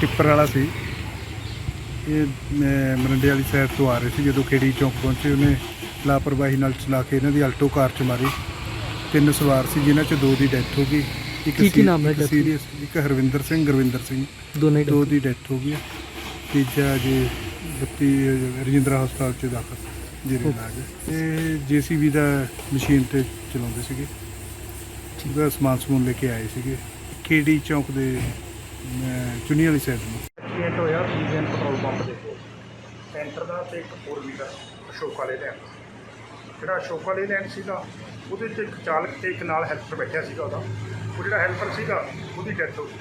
Tipper ਵਾਲਾ ਸੀ। ਇਹ ਮਰੰਡੇ ਵਾਲੀ ਸਾਈਡ ਤੋਂ ਆ ਰਹੇ ਸੀ ਜਦੋਂ ਖੇੜੀ ਚੌਂਕ ਪਹੁੰਚੇ ਉਹਨੇ ਲਾਪਰਵਾਹੀ ਨਾਲ ਚਲਾ ਕੇ ਇਹਨਾਂ ਦੀ ਆਲਟੋ ਕਾਰ ਚ ਮਾਰੀ। ਤਿੰਨ ਸਵਾਰ ਸੀ ਜਿਨ੍ਹਾਂ ਚ ਦੋ ਦੀ ਡੈਥ ਹੋ ਗਈ। ਇੱਕ ਕੀ- ਕੀ ਨਾਮ ਹੈ death? ਸੀਰੀਅਸ ਇੱਕ ਹਰਵਿੰਦਰ ਸਿੰਘ ਗੁਰਵਿੰਦਰ ਸਿੰਘ। ਦੋਨੇ ਦੋ ਦੀ ਡੈਥ ਹੋ ਗਈ। ਹੈ। ਤੀਜਾ ਜੀ ਬੱਤੀ ਰਜਿੰਦਰਾ ਹਸਪਤਾਲ ਚ ਦਾਖਲ ਜਿਹੜੇ ਹੈ। ਇਹ ਜੀਸੀਬੀ ਦਾ ਮਸ਼ੀਨ ਤੇ ਚਲਾਉਂਦੇ ਸੀਗੇ। ਉਹਦਾ ਸਮਾਨ ਸਮੂਨ ਲੈ ਕੇ ਆਏ ਸੀਗੇ। ਖੇੜੀ ਚੌਂਕ ਦੇ ਚੁੰਨੀ ਵਾਲੀ ਸਾਈਡ ਨੂੰ। ਐਕਸੀਡੈਂਟ ਹੋਇਆ ਇੰਡੀਅਨ ਪੈਟਰੋਲ ਪੰਪ ਦੇ ਕੋਲ। ਸੈਂਟਰ ਦਾ ਤੇ ਇੱਕ ਫੋਰ ਵੀਲਰ ਅਸ਼ੋਕ ਵਾਲੇ ਲੈਣ ਜਿਹੜਾ ਅਸ਼ੋਕ ਵਾਲੇ ਲੈਣ ਸੀਗਾ, ਉਹਦੇ 'ਚ ਇੱਕ ਚਾਲਕ ਤੇ ਇੱਕ ਨਾਲ ਹੈਲਪਰ ਬੈਠਿਆ ਸੀਗਾ ਉਹਦਾ। ਉਹ ਜਿਹੜਾ ਹੈਲਪਰ ਸੀਗਾ, ਉਹਦੀ ਡੈਥ ਹੋ ਗਈ।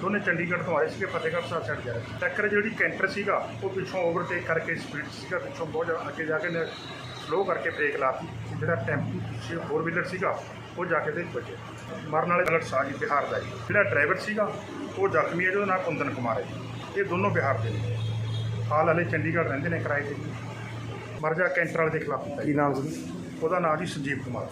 ਦੋਨੇ ਚੰਡੀਗੜ੍ਹ ਤੋਂ ਆਏ ਸੀਗੇ, ਫਤਿਹਗੜ੍ਹ ਸਾਹਿਬ ਸਾਈਡ ਜਾ ਰਹੇ ਟੱਕਰ ਜਿਹੜੀ ਕੈਂਟਰ ਸੀਗਾ, ਉਹ ਪਿੱਛੋਂ ਓਵਰਟੇਕ ਕਰਕੇ ਸਪੀਡ ਸੀਗਾ, ਪਿੱਛੋਂ ਬਹੁਤ ਜ਼ਿਆਦਾ ਅੱਗੇ ਜਾ ਕੇ ਨੇ ਸਲੋ ਕਰਕੇ ਬ੍ਰੇਕ ਲਾਤੀ ਜਿਹੜਾ ਟੈਂਪੂ ਸੀ ਫੋਰ ਵੀਲਰ ਸੀਗਾ, ਉਹ ਜਾ ਕੇ ਦੇ ਵੱਜੇ ਮਰਨ ਵਾਲੇ ਬਲਟ ਸਾਹ ਜੀ ਬਿਹਾਰ ਦਾ ਜੀ। ਜਿਹੜਾ ਡਰਾਈਵਰ ਸੀਗਾ ਉਹ ਜ਼ਖਮੀ ਹੈ ਜਿਹਦਾ ਨਾਮ ਕੁੰਦਨ ਕੁਮਾਰ ਹੈ ਜੀ। ਇਹ ਦੋਨੋਂ ਬਿਹਾਰ ਦੇ ਨੇ ਹਾਲ ਵਾਲੇ ਚੰਡੀਗੜ੍ਹ ਰਹਿੰਦੇ ਨੇ ਕਿਰਾਏ ਤੇ ਜੀ ਮਰ ਜਾ ਕੈਂਟਰ ਵਾਲੇ ਦੇ ਖਿਲਾਫ। ਕੀ ਨਾਮ ਸੀ ਉਹਦਾ ਨਾਮ ਜੀ ਸੰਜੀਵ ਕੁਮਾਰ